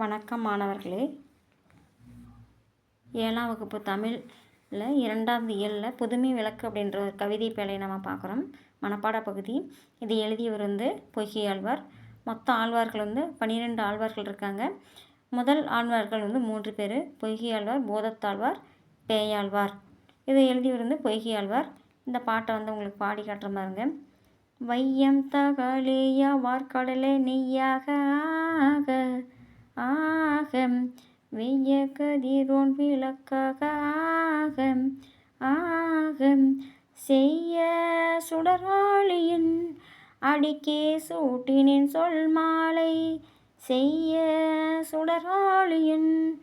வணக்கம் மாணவர்களே. ஏழாம் வகுப்பு தமிழில் இரண்டாவது இயலில் புதுமை விளக்கு அப்படின்ற ஒரு கவிதை பேழையை நம்ம பார்க்குறோம். மனப்பாட பகுதி. இது எழுதியவர் வந்து பொய்கை ஆழ்வார். மொத்த ஆழ்வார்கள் வந்து பன்னிரெண்டு ஆழ்வார்கள் இருக்காங்க. முதல் ஆழ்வார்கள் வந்து மூன்று பேர். பொய்கை ஆழ்வார் போதத்தாழ்வார் பேயாழ்வார். இதை எழுதியவர் வந்து பொய்கை ஆழ்வார். இந்த பாட்டை வந்து உங்களுக்கு பாடி காட்டுற மாதிரிங்க வையம் தகலேயா வார்க்கடலே நெய்யாக ஆக ஆக வெய்ய கதிரோன் விளக்காக ஆக ஆக செய்ய சுடராளியின் அடிக்கே சூட்டினின் சொல் மாலை. செய்ய சுடராளியின்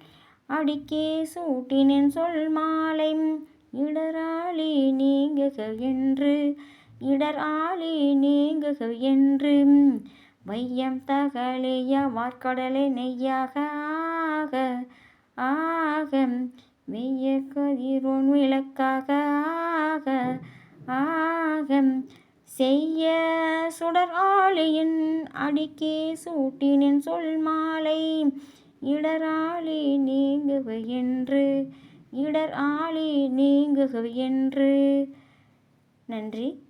அடிக்கே சூட்டினின் சொல் மாலை. இடராளி நீங்குக என்று இடர் ஆளி நீங்குக என்று. வையம் தகலிய வார்க்கடலை நெய்யாக ஆக ஆக. வெய்ய கதிரோன் விளக்காக ஆக ஆக. செய்ய சுடர் ஆளியின் அடிக்கே சூட்டினின் சொல் மாலை இடராளி நீங்குக என்று இடர் ஆளி நீங்குக என்று. நன்றி.